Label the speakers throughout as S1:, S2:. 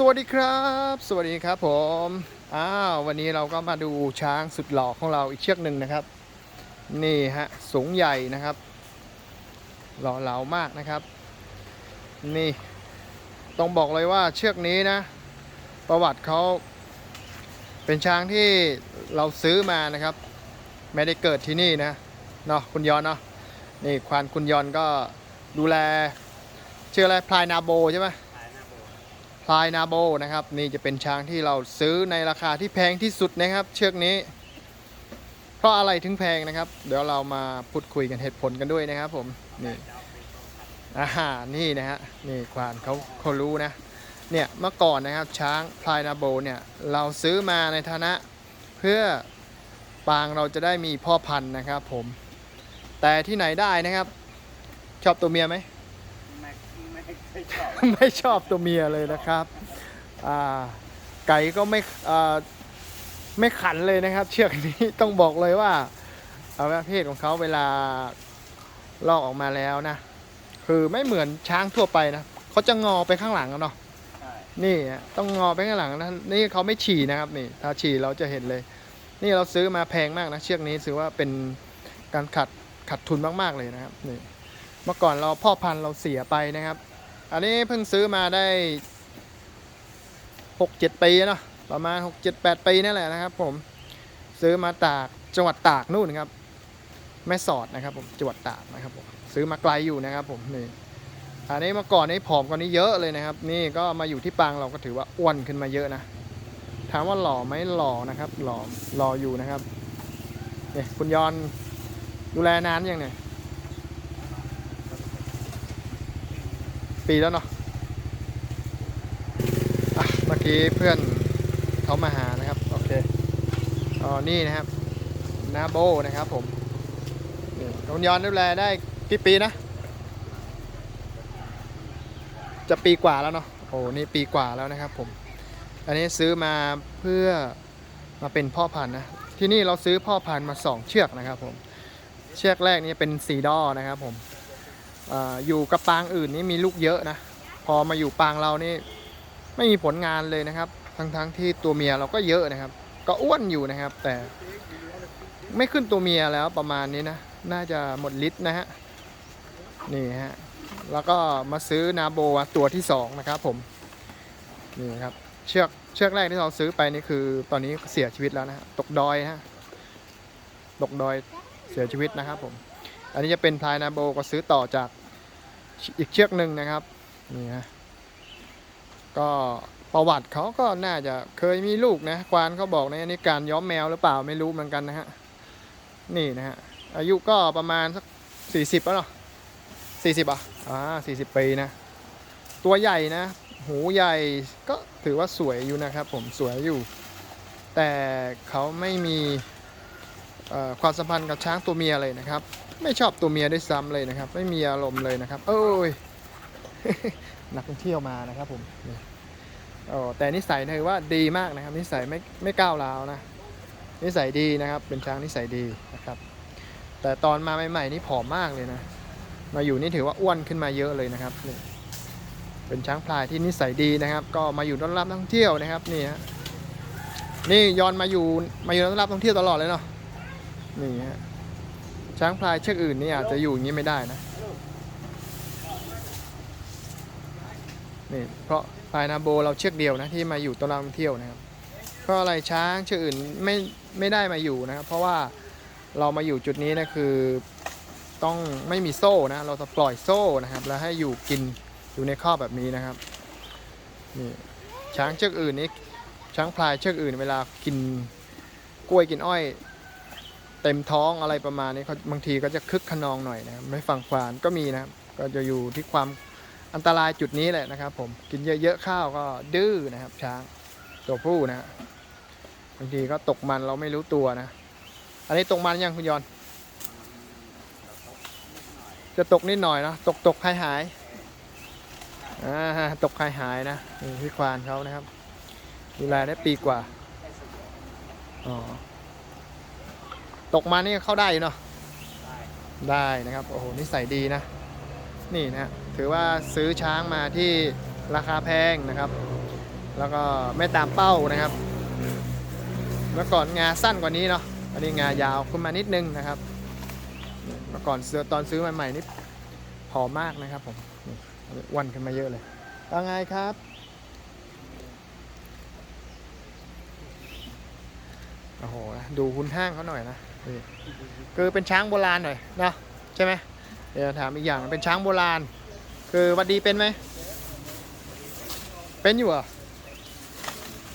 S1: สวัสดีครับ สวัสดีครับผมอ้าววันนี้เราก็มาดูช้างสุดหล่อของเราอีกเชือกหนึ่งนะครับ นี่ฮะสูงใหญ่นะครับ หล่อเหลามากนะครับ นี่ต้องบอกเลยว่าเชือกนี้นะ ประวัติเขาเป็นช้างที่เราซื้อมานะครับ ไม่ได้เกิดที่นี่นะเนาะคุณยอนเนาะนี่ควานคุณยอนก็ดูแลชื่ออะไรพลายนาโบใช่ไหม พลายนาโบนะครับ นี่จะเป็นช้างที่เราซื้อในราคาที่แพงที่สุดนะครับ เชือกนี้ เพราะอะไรถึงแพงนะครับ เดี๋ยวเรามาพูดคุยกันเหตุผลกันด้วยนะครับ ผมนี่อาหานี่นะฮะนี่ควานเขาเขารู้นะเนี่ยเมื่อก่อนนะครับช้างพลายนาโบเนี่ยเราซื้อมาในฐานะเพื่อปางเราจะได้มีพ่อพันธุ์นะครับ ผม แต่ที่ไหนได้นะครับ ชอบตัวเมียไหม
S2: ไม่เคยชอบ
S1: ไม่ชอบตัวเมียเลยนะครับอ่าไก่ก็ไม่อ่าไม่ขันเลยนะครับ เชือกนี้ต้องบอกเลยว่าเอาประเภทของเขาเวลาลอกออกมาแล้วนะ คือไม่เหมือนช้างทั่วไปนะเขาจะงอไปข้างหลังอะเนาะ
S2: ใช่
S1: นี่อะต้องงอไปข้างหลังนะนี่เขาไม่ฉี่นะครับนี่ ถ้าฉี่เราจะเห็นเลย นี่เราซื้อมาแพงมากนะเชือกนี้ถือว่าเป็นการขัดขัดทุนมากๆเลยนะครับนี่เมื่อก่อนเราพ่อพันธุ์เราเสียไปนะครับ อันนี้เพิ่งซื้อมาได้หกเจ็ดปีเนาะประมาณหกเจ็ดแปดปีนั่นแหละนะครับ ผมซื้อมาตากจังหวัดตากนู่นครับ แม่สอดนะครับ ผมจังหวัดตากนะครับผมซื้อมาไกลอยู่นะครับ ผมนี่อันนี้เมื่อก่อนนี้ผอมกว่านี้เยอะเลยนะครับ นี่ก็มาอยู่ที่ปางเราก็ถือว่าอ้วนขึ้นมาเยอะนะถามว่าหล่อไหมหล่อนะครับ หล่อหล่ออยู่นะครับเนี่ยคุณยอนดูแลนานยังเนี่ย ปีแล้วเนาะอะเมื่อกี้เพื่อนเขามาหานะครับ โอเคอ๋อนี่นะครับนาโบนะครับผมนี่คุณยอนดูแลได้กี่ปีนะ จะปีกว่าแล้วเนาะโอ้นี่ปีกว่าแล้วนะครับผมอันนี้ซื้อมาเพื่อมาเป็นพ่อพันธุ์นะที่นี่เราซื้อพ่อพันธุ์มา 2 เชือกนะครับผมเชือกแรกนี่เป็นสีดอนะครับผม อยู่กับปางอื่นนี่มีลูกเยอะนะ พอมาอยู่ปางเรานี่ไม่มีผลงานเลยนะครับ ทั้งๆทที่ตัวเมียเราก็เยอะนะครับ ก็อ้วนอยู่นะครับ แต่ไม่ขึ้นตัวเมียแล้วประมาณนี้นะ น่าจะหมดฤทธิ์นะฮะ นี่ฮะ แล้วก็มาซื้อนาโบตัวที่สองนะครับผม นี่ครับ เชือกเชือกแรกที่เราซื้อไปนี่คือ ตอนนี้เสียชีวิตแล้วนะฮะ ตกดอยฮะ ตกดอยเสียชีวิตนะครับผม อันนี้จะเป็นพลายนาโบก็ซื้อต่อจากอีกเชือกหนึ่งนะครับนี่ฮะก็ประวัติเขาก็น่าจะเคยมีลูกนะควานเขาบอกในอันนี้การย้อมแมวหรือเปล่าไม่รู้เหมือนกันนะฮะนี่นะฮะอายุก็ประมาณสักสี่สิบแล้วเนาะสี่สิบอะอ่าสี่สิบปีนะตัวใหญ่นะ หูใหญ่ก็ถือว่าสวยอยู่นะครับ ผมสวยอยู่ แต่เขาไม่มีความสัมพันธ์กับช้างตัวเมียเลยนะครับ ไม่ชอบตัวเมียด้วยซ้ำเลยนะครับ ไม่มีอารมณ์เลยนะครับโอ้ยนักท่องเที่ยวมานะครับผมโอ้แต่นิสัยถือว่าดีมากนะครับ นิสัยไม่ไม่ก้าวร้าวนะ นิสัยดีนะครับ เป็นช้างนิสัยดีนะครับ แต่ตอนมาใหม่ๆนี่ผอมมากเลยนะ มาอยู่นี่ถือว่าอ้วนขึ้นมาเยอะเลยนะครับนี่เป็นช้างพลายที่นิสัยดีนะครับ ก็มาอยู่ต้อนรับท่องเที่ยวนะครับนี่ฮะนี่ยอนมาอยู่มาอยู่ต้อนรับท่องเที่ยวตลอดเลยเนาะนี่ฮะ ช้างพลายเชือกอื่นนี่อาจจะอยู่อย่างนี้ไม่ได้นะ นี่เพราะพลายนาโบเราเชือกเดียวนะที่มาอยู่ตอนรับนักท่องเที่ยวนะครับ เพราะอะไรช้างเชือกอื่นไม่ไม่ได้มาอยู่นะครับ เพราะว่าเรามาอยู่จุดนี้นะคือต้องไม่มีโซ่นะ เราจะปล่อยโซ่นะครับ แล้วให้อยู่กินอยู่ในข้อกแบบนี้นะครับนี่ช้างเชือกอื่นนี่ช้างพลายเชือกอื่น เวลากินกล้วยกินอ้อย เต็มท้องอะไรประมาณนี้เขาบางทีก็จะคึกขนองหน่อยนะครับไม่ฟังควานก็มีนะครับ ก็จะอยู่ที่ความอันตรายจุดนี้แหละนะครับ ผมกินเยอะๆข้าวก็ดื้อนะครับ ช้างตัวผู้นะบางทีก็ตกมันเราไม่รู้ตัวนะ อันนี้ตกมันยังคุณยอน จะตกนิดหน่อยเนาะตกตกหายหายตกหายหายนะนี่พี่ควานเขานะครับดูแลได้ปีกว่าอ๋อ ตกมานี่เข้าได้อยู่เนาะ
S2: ได้
S1: ได้นะครับโอ้โหนิสัยดีนะ นี่นะฮะถือว่าซื้อช้างมาที่ราคาแพงนะครับ แล้วก็ไม่ตามเป้านะครับ เมื่อก่อนงาสั้นกว่านี้เนาะอันนี้งายาวขึ้นมานิดนึงนะครับ เมื่อก่อนซื้อตอนซื้อใหม่ๆนี่ผอมมากนะครับผมนี่อันนี้อ้วนขึ้นมาเยอะเลยว่าไงครับโอ้โห ดูคุณห้างเขาหน่อยนะนี่ คือเป็นช้างโบราณหน่อยเนาะใช่ไหมเดี๋ยวถามอีกอย่างเป็นช้างโบราณ คือหวัดดีเป็นไหมเป็นอยู่อะ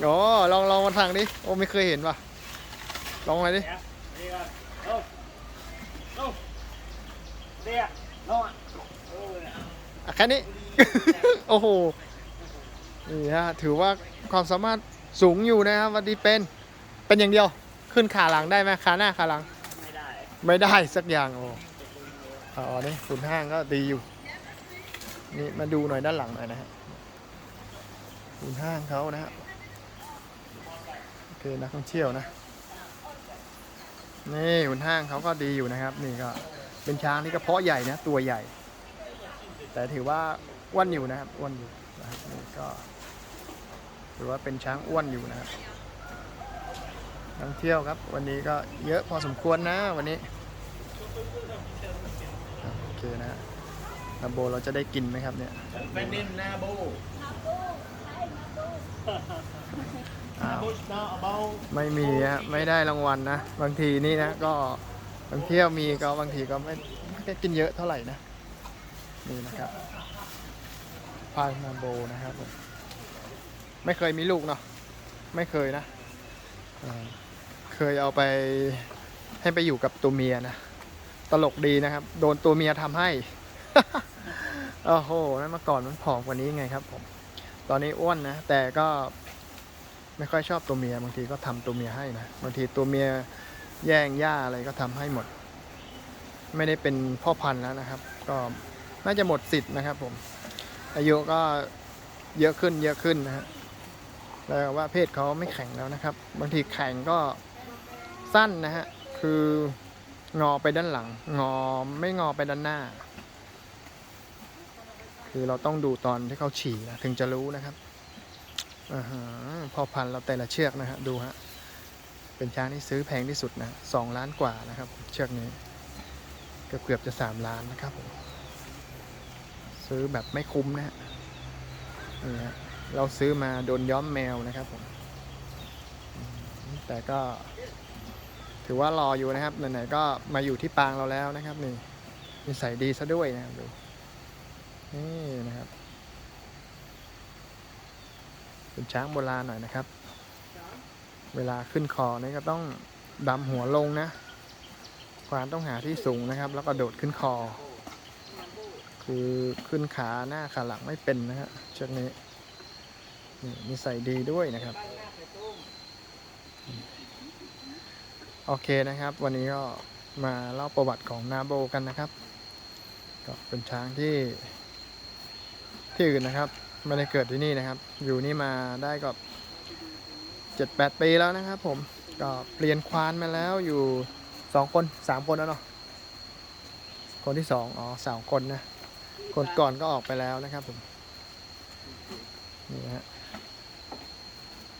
S1: โอ้ลองลองมาทางดิโอ้ไม่เคยเห็นว่ะลอง
S2: เดี๋ยวนี่ก็โอ้โอ้เดี๋ยนี่
S1: แค่นี้ โอ้โหนี่ฮะถือว่าความสามารถสูงอยู่นะครับวัดดีเป็นเป็นอย่างเดียว ขึ้นขาหลังได้ไหมขาหน้าขาหลัง
S2: ไม่ได้
S1: ไม่ได้สักอย่างโอ้อ๋อนี่ขุนห้างก็ดีอยู่ นี่มาดูหน่อยด้านหลังหน่อยนะฮะขุนห้างเขานะฮะโอเคนักท่องเที่ยวนะ นี่ขุนห้างเขาก็ดีอยู่นะครับ นี่ก็เป็นช้างที่กระเพาะใหญ่นะ ตัวใหญ่ แต่ถือว่าอ้วนอยู่นะครับอ้วนอยู่นะครับนี่ก็ถือว่าเป็นช้างอ้วนอยู่นะครับ ท่องเที่ยวครับ วันนี้ก็เยอะพอสมควรนะวันนี้ครับโอเคนะฮะลำโบเราจะได้กินไหมครับเนี่ย
S2: เป็นนินนาบู
S1: อ้าว
S2: บุชนาเบา
S1: ไม่มีฮะไม่ได้รางวัลนะบางทีนี่นะก็บางเที่ยวมีก็บางทีก็ไม่ไม่ได้กินเยอะเท่าไหร่นะนี่นะครับพายนาโบนะครับผมไม่เคยมีลูกเนาะไม่เคยนะอ่า เคยเอาไปให้ไปอยู่กับตัวเมียนะ ตลกดีนะครับ โดนตัวเมียทำให้ โอ้โห นั่นเมื่อก่อนมันผอมกว่านี้ไงครับ ผม ตอนนี้อ้วนนะ แต่ก็ไม่ค่อยชอบตัวเมีย บางทีก็ทำตัวเมียให้นะ บางทีตัวเมียแย่งหญ้าอะไรก็ทำให้หมด ไม่ได้เป็นพ่อพันธุ์แล้วนะครับ ก็น่าจะหมดสิทธิ์นะครับ ผม อายุก็เยอะขึ้นเยอะขึ้นนะฮะแล้วว่าเพศเขาไม่แข็งแล้วนะครับ บางทีแข็งก็ สั้นนะฮะ คืองอไปด้านหลัง งอไม่งอไปด้านหน้า คือเราต้องดูตอนที่เขาฉี่นะถึงจะรู้นะครับอ่าฮะพอพันเราแต่ละเชือกนะฮะ ดูฮะ เป็นช้างที่ซื้อแพงที่สุดนะสองล้านกว่านะครับ เชือกนี้เกือบเกือบจะสามล้านนะครับผมซื้อแบบไม่คุ้มนะฮะนี่ฮะเราซื้อมาโดนย้อมแมวนะครับผมแต่ก็ ถือว่ารออยู่นะครับ ไหนๆก็มาอยู่ที่ปางเราแล้วนะครับ นี่นิสัยดีซะด้วยนะครับดู นี่นะครับ เป็นช้างโบราณหน่อยนะครับ เวลาขึ้นคอนี่ก็ต้องดำหัวลงนะ ควานต้องหาที่สูงนะครับ แล้วก็โดดขึ้นคอ คือขึ้นขาหน้าขาหลังไม่เป็นนะฮะเชือกนี้นี่นิสัยดีด้วยนะครับ โอเคนะครับ วันนี้ก็มาเล่าประวัติของนาโบกันนะครับ ก็เป็นช้างที่ ที่อื่นนะครับไม่ได้เกิดที่นี่นะครับ อยู่นี่มาได้ก็เจ็ดแปดปีแล้วนะครับ ผมก็เปลี่ยนควานมาแล้วอยู่สองคนสามคนแล้วเนาะคนที่สองอ๋อสามคนนะ คนก่อนก็ออกไปแล้วนะครับผมนี่ฮะ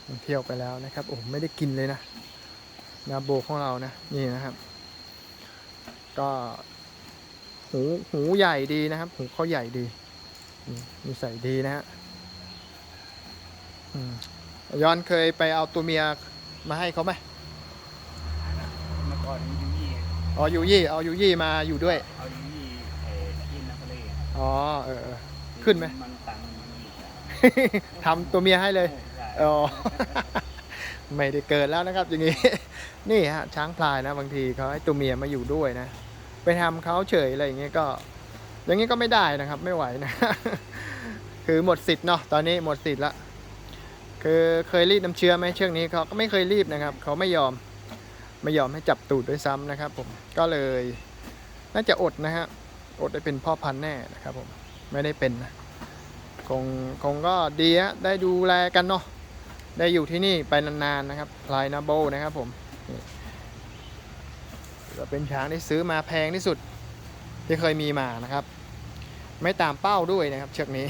S1: มันเที่ยวไปแล้วนะครับโอ้ไม่ได้กินเลยนะ นาโบของเรานะนี่นะครับ ก็หูหูใหญ่ดีนะครับ หูเขาใหญ่ดีอืมนิสัยดีนะฮะอืมย้อนเคยไปเอาตัวเมียมาให้เขาไหม
S2: เมื่อก่อนยูยี่
S1: อ๋อยูยี่เอายูยี่มาอยู่ด้วย
S2: เอายูยี่เอ่อยินนักเล่
S1: อ๋อเออเออขึ้นไหม
S2: มันตังมันมีจ้ะ
S1: ทำตัวเมียให้เลย
S2: ใช่
S1: อ๋อ ไม่ได้เกิดแล้วนะครับ อย่างนี้ นี่ฮะช้างพลายนะ บางทีเขาให้ตัวเมียมาอยู่ด้วยนะ ไปทำเขาเฉยอะไรอย่างเงี้ยก็ อย่างงี้ก็ไม่ได้นะครับ ไม่ไหวนะ คือหมดสิทธิ์เนาะตอนนี้หมดสิทธิ์ละคือเคยรีดน้ำเชื้อไหมเชือกนี้เขาก็ไม่เคยรีบนะครับ เขาไม่ยอมไม่ยอมให้จับตูดด้วยซ้ำนะครับ ผมก็เลยน่าจะอดนะฮะอดได้เป็นพ่อพันธุ์แน่นะครับ ผมไม่ได้เป็นนะคงคงก็ดีฮะได้ดูแลกันเนาะ ได้อยู่ที่นี่ไปนานๆนะครับลายนาโบนะครับผมนี่เป็นช้างที่ซื้อมาแพงที่สุด ที่เคยมีมานะครับ ไม่ตามเป้าด้วยนะครับ เชือกนี้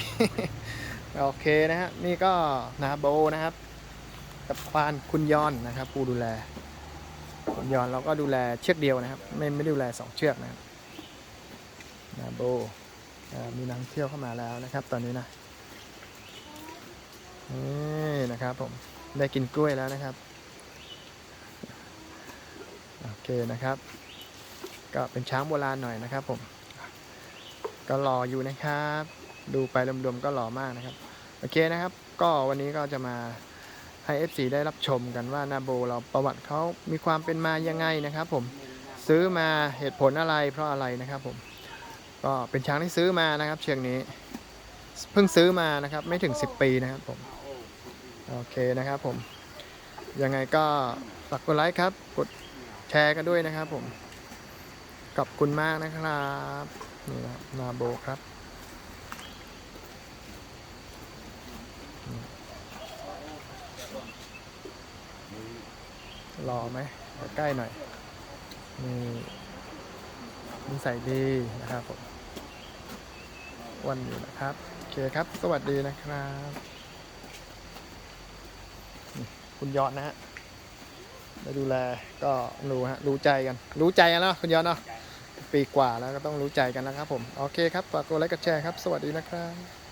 S1: โอเคนะฮะนี่ก็นาโบนะครับ กับควานคุณยอนนะครับผู้ดูแลคุณยอนเราก็ดูแลเชือกเดียวนะครับ ไม่ไม่ดูแลสองเชือกนะครับนาโบมีนักท่องเที่ยวเข้ามาแล้วนะครับ ตอนนี้นะ นี่นะครับผมได้กินกล้วยแล้วนะครับ โอเคนะครับ ก็เป็นช้างโบราณหน่อยนะครับผม ก็รออยู่นะครับ ดูไปรวมๆก็หล่อมากนะครับ โอเคนะครับ ก็วันนี้ก็จะมาให้ FC ได้รับชมกันว่านาโบเราประวัติเขามีความเป็นมายังไงนะครับผมซื้อมาเหตุผลอะไรเพราะอะไรนะครับผม ก็เป็นช้างที่ซื้อมานะครับ เชือกนี้ เพิ่งซื้อมานะครับ ไม่ถึง 10 ปีนะครับผม โอเคนะครับผม ยังไงก็ฝากกดไลค์ครับ กดแชร์กันด้วยนะครับผม ขอบคุณมากนะครับนี่นะครับนาโบครับรอไหมใกล้หน่อยนี่นิสัยดีนะครับผมวันอยู่นะครับ โอเคครับ สวัสดีนะครับ คุณยอดนะฮะได้ดูแลก็รู้ฮะรู้ใจกัน รู้ใจกันแล้วคุณยอดเนาะปีกว่าแล้วก็ต้องรู้ใจกันแล้วครับผม โอเคครับฝากกดไลค์กดแชร์ครับ สวัสดีนะครับ